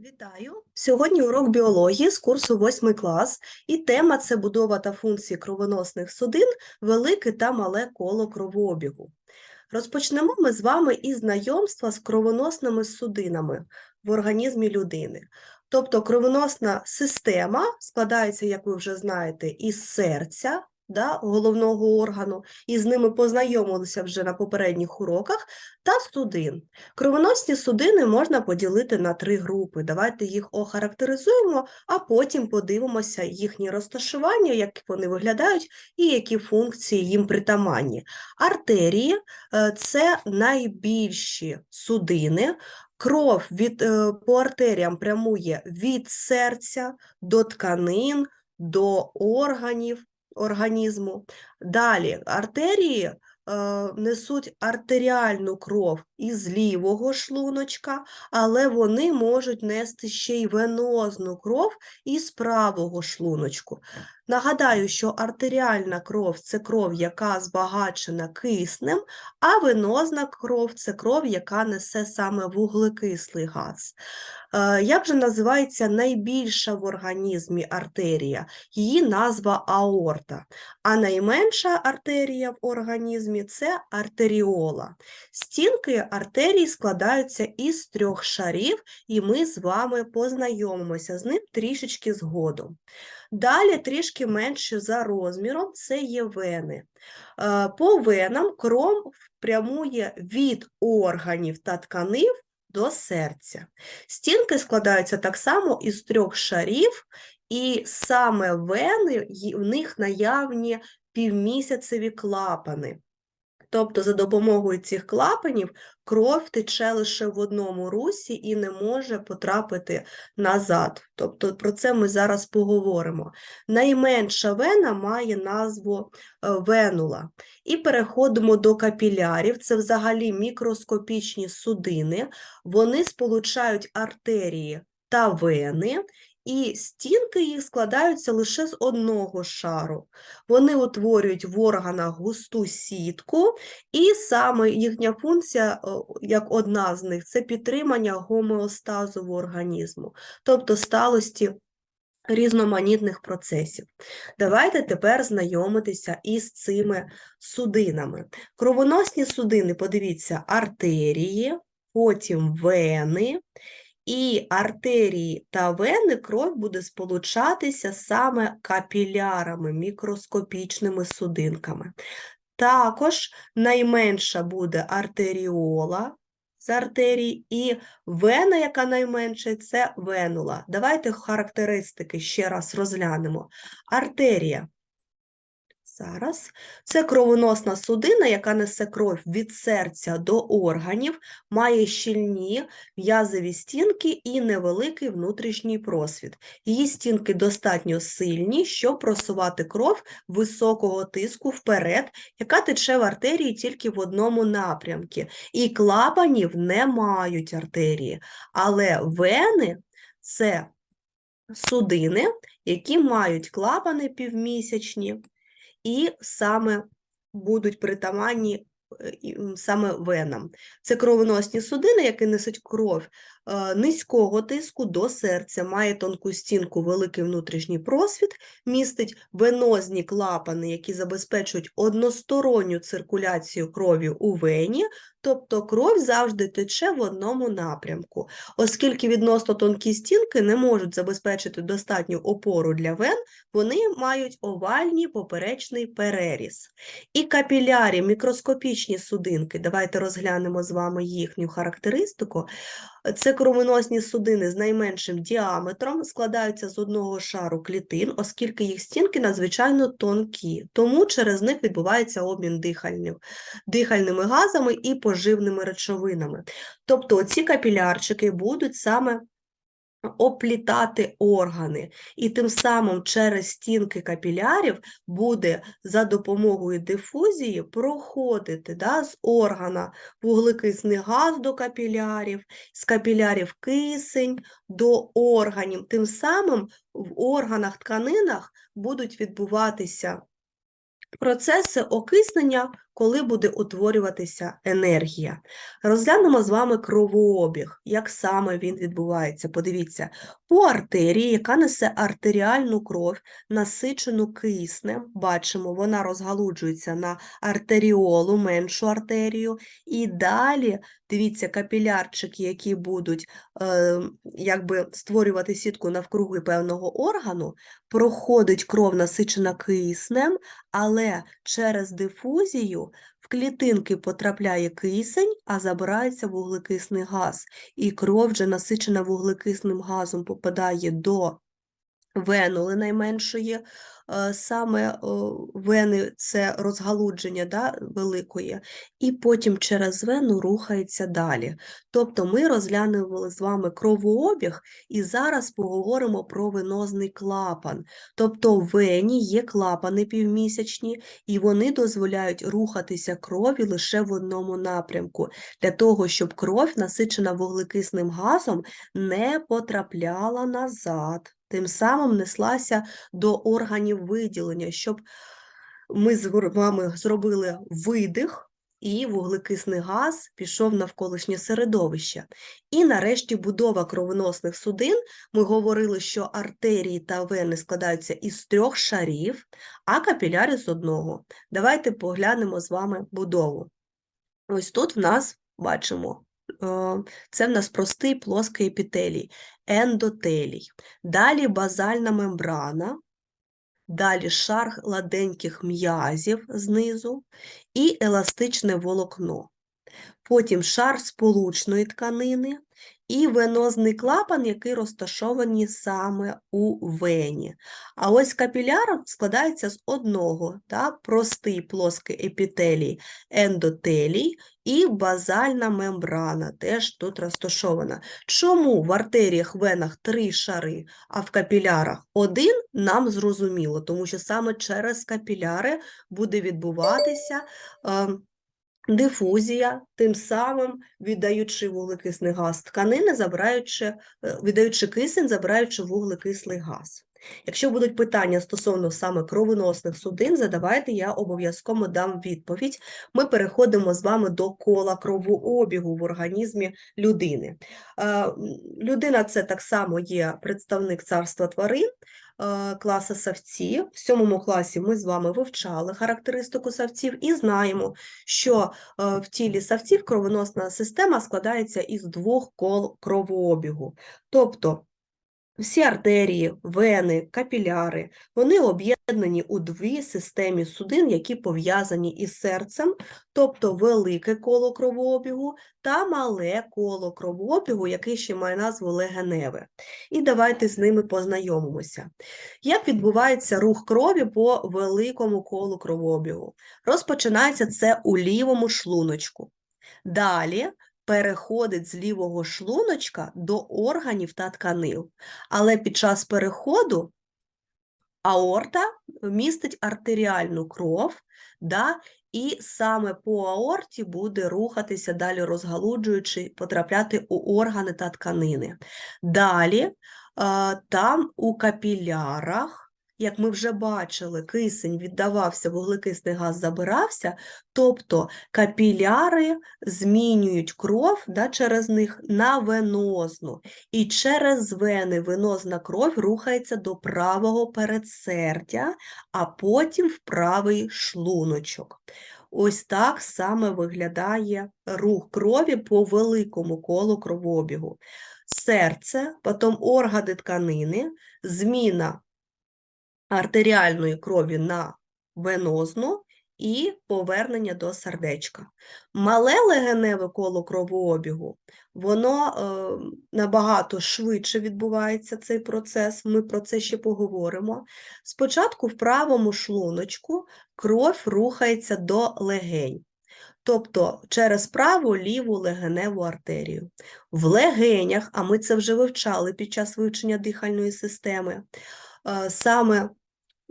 Вітаю! Сьогодні урок біології з курсу 8 клас, і тема це будова та функції кровоносних судин, велике та мале коло кровообігу. Розпочнемо ми з вами із знайомства з кровоносними судинами в організмі людини. Тобто кровоносна система складається, як ви вже знаєте, із серця, да, головного органу, і з ними познайомилися вже на попередніх уроках, та судин. Кровоносні судини можна поділити на три групи. Давайте їх охарактеризуємо, а потім подивимося їхнє розташування, як вони виглядають і які функції їм притаманні. Артерії е, це найбільші судини. Кров від, е, по артеріям прямує від серця до тканин, до органів організму. Далі артерії е, несуть артеріальну кров із лівого шлуночка, але вони можуть нести ще й венозну кров із правого шлуночку. Нагадаю, що артеріальна кров це кров, яка збагачена киснем, а венозна кров це кров, яка несе саме вуглекислий газ. Е, Як же називається найбільша в організмі артерія? Її назва аорта, а найменша артерія в організмі це артеріола. Стінки артерій складаються із трьох шарів, і ми з вами познайомимося з ним трішечки згодом. Далі трішки менше за розміром це є вени. Е, По венам кров прямує від органів та тканин до серця. Стінки складаються так само із трьох шарів, і саме вени, в них наявні півмісяцеві клапани. Тобто за допомогою цих клапанів кров тече лише в одному русі і не може потрапити назад. Тобто про це ми зараз поговоримо. Найменша вена має назву е, венула. І переходимо до капілярів. Це взагалі мікроскопічні судини. Вони сполучають артерії та вени, і стінки їх складаються лише з одного шару. Вони утворюють в органах густу сітку, і саме їхня функція, як одна з них, це підтримання гомеостазу в організму, тобто сталості різноманітних процесів. Давайте тепер знайомитися із цими судинами. Кровоносні судини, подивіться, артерії, потім вени, і артерії та вени кров буде сполучатися саме капілярами, мікроскопічними судинками. Також найменша буде артеріола з артерій, і вена, яка найменша, це венула. Давайте характеристики ще раз розглянемо. Артерія. Зараз це кровоносна судина, яка несе кров від серця до органів, має щільні в'язові стінки і невеликий внутрішній просвіт. Її стінки достатньо сильні, щоб просувати кров високого тиску вперед, яка тече в артерії тільки в одному напрямку. І клапанів не мають артерії. Але вени це судини, які мають клапани півмісячні і саме будуть притаманні е, саме венам. Це кровоносні судини, які несуть кров низького тиску до серця, має тонку стінку, великий внутрішній просвіт, містить венозні клапани, які забезпечують односторонню циркуляцію крові у вені, тобто кров завжди тече в одному напрямку. Оскільки відносно тонкі стінки не можуть забезпечити достатню опору для вен, вони мають овальний поперечний переріз. І капілярі, мікроскопічні судинки, давайте розглянемо з вами їхню характеристику. Це кровоносні судини з найменшим діаметром, складаються з одного шару клітин, оскільки їх стінки надзвичайно тонкі, тому через них відбувається обмін дихальним, дихальними газами і поживними речовинами. Тобто ці капілярчики будуть саме оплітати органи, і тим самим через стінки капілярів буде за допомогою дифузії проходити да, з органа вуглекисний газ до капілярів, з капілярів кисень до органів. Тим самим в органах тканинах будуть відбуватися процеси окиснення коли буде утворюватися енергія. Розглянемо з вами кровообіг, як саме він відбувається. Подивіться, по артерії, яка несе артеріальну кров, насичену киснем, бачимо, вона розгалуджується на артеріолу, меншу артерію, і далі, дивіться, капілярчики, які будуть е, якби створювати сітку навкруги певного органу, проходить кров насичена киснем, але через дифузію в клітинки потрапляє кисень, а забирається вуглекисний газ. І кров, вже насичена вуглекисним газом, попадає до венули найменшої. Е, Саме о, вени це розгалудження да, великої, і потім через вену рухається далі. Тобто ми розглянули з вами кровообіг і зараз поговоримо про венозний клапан. Тобто в вені є клапани півмісячні, і вони дозволяють рухатися крові лише в одному напрямку, для того, щоб кров, насичена вуглекисним газом, не потрапляла назад. Тим самим неслася до органів виділення, щоб ми з вами зробили видих, і вуглекисний газ пішов навколишнє середовище. І нарешті будова кровоносних судин. Ми говорили, що артерії та вени складаються із трьох шарів, а капіляри з одного. Давайте поглянемо з вами будову. Ось тут в нас бачимо, це в нас простий плоский епітелій, ендотелій. Далі базальна мембрана, далі шар гладеньких м'язів знизу і еластичне волокно. Потім шар сполучної тканини і венозний клапан, який розташований саме у вені. А ось капіляр складається з одного, да, простий плоский епітелій, ендотелій і базальна мембрана теж тут розташована. Чому в артеріях, венах три шари, а в капілярах один, нам зрозуміло, тому що саме через капіляри буде відбуватися е, дифузія, тим самим віддаючи вуглекисний газ тканини, забираючи, е, віддаючи кисень, забираючи вуглекислий газ. Якщо будуть питання стосовно саме кровоносних судин, задавайте, я обов'язково дам відповідь. Ми переходимо з вами до кола кровообігу в організмі людини. Е, Людина це так само є представник царства тварин, е, класа савці. В сьомому класі ми з вами вивчали характеристику савців і знаємо, що е, в тілі савців кровоносна система складається із двох кол кровообігу. Тобто всі артерії, вени, капіляри, вони об'єднані у дві системі судин, які пов'язані із серцем, тобто велике коло кровообігу та мале коло кровообігу, яке ще має назву легеневе. І давайте з ними познайомимося. Як відбувається рух крові по великому колу кровообігу? Розпочинається це у лівому шлуночку. Далі переходить з лівого шлуночка до органів та тканин. Але під час переходу аорта містить артеріальну кров, да, і саме по аорті буде рухатися далі, розгалуджуючи, потрапляти у органи та тканини. Далі е, там у капілярах, як ми вже бачили, кисень віддавався, вуглекисний газ забирався, тобто капіляри змінюють кров да, через них на венозну. І через вени венозна кров рухається до правого передсердя, а потім в правий шлуночок. Ось так саме виглядає рух крові по великому колу кровообігу. Серце, потім органи тканини, зміна артеріальної крові на венозну і повернення до сердечка. Мале легеневе коло кровообігу, воно е, набагато швидше відбувається цей процес, ми про це ще поговоримо. Спочатку в правому шлуночку кров рухається до легень. Тобто через праву ліву легеневу артерію. В легенях, а ми це вже вивчали під час вивчення дихальної системи, саме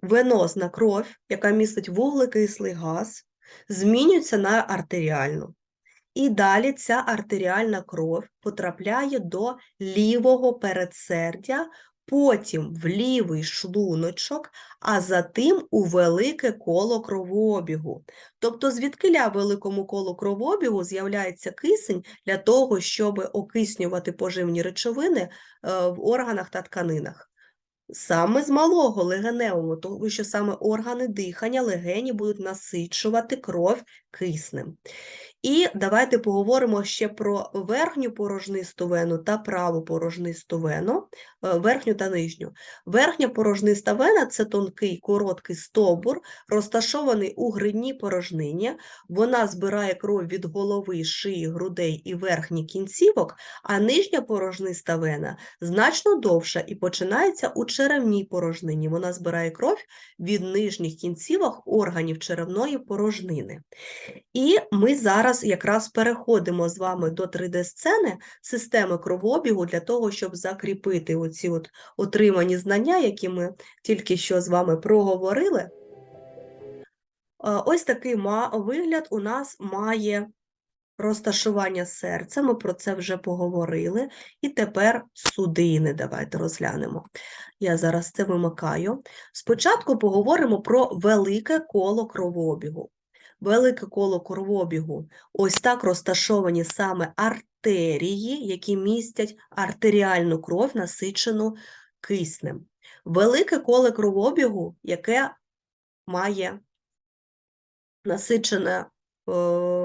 венозна кров, яка містить вуглекислий газ, змінюється на артеріальну. І далі ця артеріальна кров потрапляє до лівого передсердя потім в лівий шлуночок, а затим у велике коло кровообігу. Тобто, звідкиля великому колу кровообігу з'являється кисень для того, щоб окиснювати поживні речовини е, в органах та тканинах. Саме з малого легеневого, тому що саме органи дихання, легені будуть насичувати кров киснем. І давайте поговоримо ще про верхню порожнисту вену та праву порожнисту вену, е, верхню та нижню. Верхня порожниста вена це тонкий короткий стовбур, розташований у гридній порожнині. Вона збирає кров від голови, шиї, грудей і верхніх кінцівок, а нижня порожниста вена значно довша і починається у черевній порожнині. Вона збирає кров від нижніх кінцівок органів черевної порожнини. І ми зараз якраз переходимо з вами до 3D-сцени системи кровообігу для того, щоб закріпити оці от отримані знання, які ми тільки що з вами проговорили. Е, Ось такий вигляд у нас має розташування серця, ми про це вже поговорили. І тепер судини давайте розглянемо. Я зараз це вимикаю. Спочатку поговоримо про велике коло кровообігу. Велике коло кровообігу ось так розташовані саме артерії, які містять артеріальну кров, насичену киснем. Велике коло кровообігу, яке має насичене е,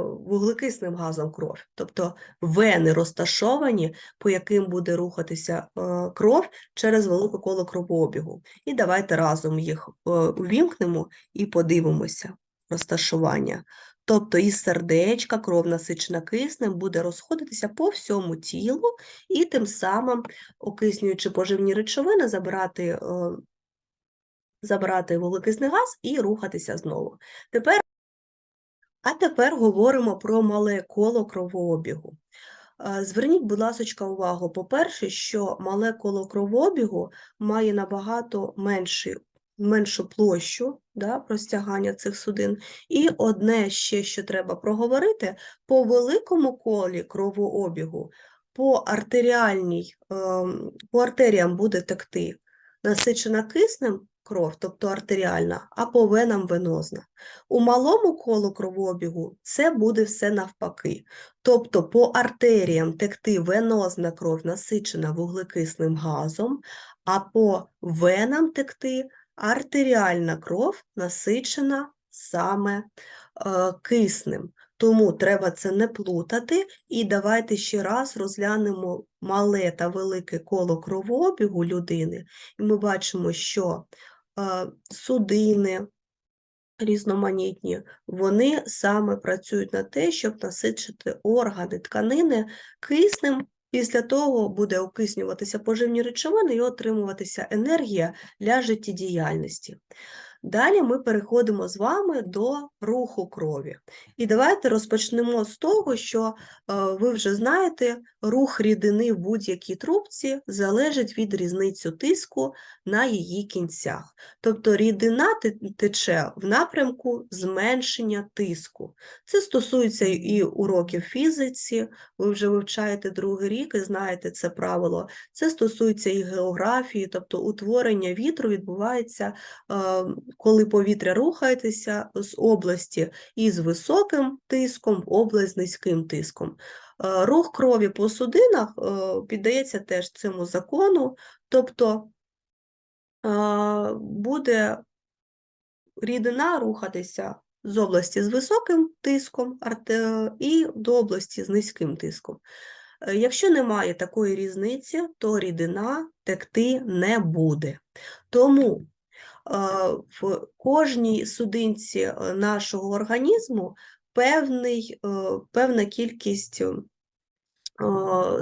вуглекисним газом кров, тобто вени розташовані, по яким буде рухатися е, кров через велике коло кровообігу. І давайте разом їх е, увімкнемо і подивимося розташування. Тобто із сердечка кров насичена киснем буде розходитися по всьому тілу і тим самим, окиснюючи поживні речовини, забирати, е, забирати вуглекисний газ і рухатися знову. Тепер, а тепер говоримо про мале коло кровообігу. Е, Зверніть, будь ласка, увагу, по-перше, що мале коло кровообігу має набагато менший меншу площу да, простягання цих судин. І одне ще, що треба проговорити, по великому колі кровообігу, по артеріальній, ем, по артеріям буде текти насичена киснем кров, тобто артеріальна, а по венам венозна. У малому колу кровообігу це буде все навпаки. Тобто по артеріям текти венозна кров насичена вуглекисним газом, а по венам текти артеріальна кров насичена саме е, киснем. Тому треба це не плутати. І давайте ще раз розглянемо мале та велике коло кровообігу людини. І ми бачимо, що е, судини різноманітні, вони саме працюють на те, щоб насичити органи тканини киснем. Після того буде окиснюватися поживні речовини і отримуватися енергія для життєдіяльності. Далі ми переходимо з вами до руху крові. І давайте розпочнемо з того, що е, ви вже знаєте, рух рідини в будь-якій трубці залежить від різниці тиску на її кінцях. Тобто рідина тече в напрямку зменшення тиску. Це стосується і уроків фізиці, ви вже вивчаєте другий рік і знаєте це правило. Це стосується і географії, тобто утворення вітру відбувається е, коли повітря рухається з області із високим тиском в область з низьким тиском. Е, Рух крові по судинах е, піддається теж цьому закону, тобто е, буде рідина рухатися з області з високим тиском і до області з низьким тиском. Якщо немає такої різниці, то рідина текти не буде. Тому в кожній судинці е, нашого організму певний, е, певна кількість е,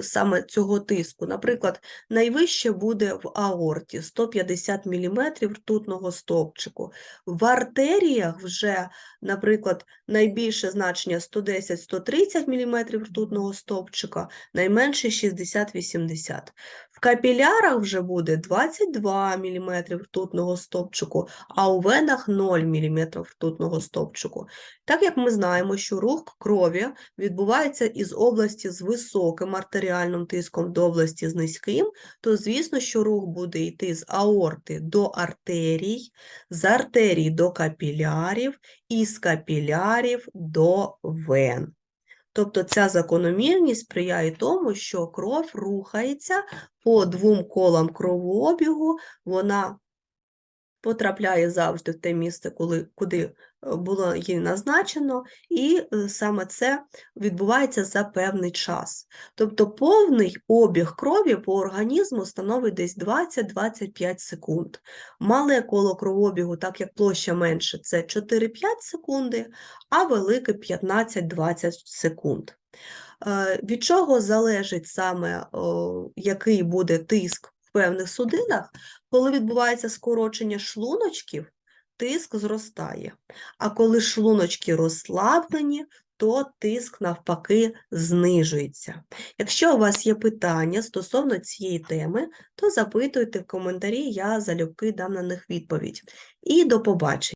саме цього тиску. Наприклад, найвище буде в аорті 150 мм ртутного стовпчику. В артеріях вже, наприклад, найбільше значення 110-130 мм ртутного стовпчика, найменше 60-80. В капілярах вже буде 22 мм ртутного стовпчику, а у венах 0 мм ртутного стовпчику. Так як ми знаємо, що рух крові відбувається із області з високим високим артеріальним тиском до області з низьким, то звісно, що рух буде йти з аорти до артерій, з артерій до капілярів і з капілярів до вен. Тобто ця закономірність сприяє тому, що кров рухається по двом колам кровообігу, вона потрапляє завжди в те місце, коли, куди було їй назначено, і е, саме це відбувається за певний час. Тобто повний обіг крові по організму становить десь 20-25 секунд. Мале коло кровообігу, так як площа менше, це 4-5 секунди, а велике 15-20 секунд. Е, Від чого залежить саме, який буде тиск в певних судинах? Коли відбувається скорочення шлуночків, тиск зростає. А коли шлуночки розслаблені, то тиск навпаки знижується. Якщо у вас є питання стосовно цієї теми, то запитуйте в коментарі, я залюбки дам на них відповідь. І до побачення!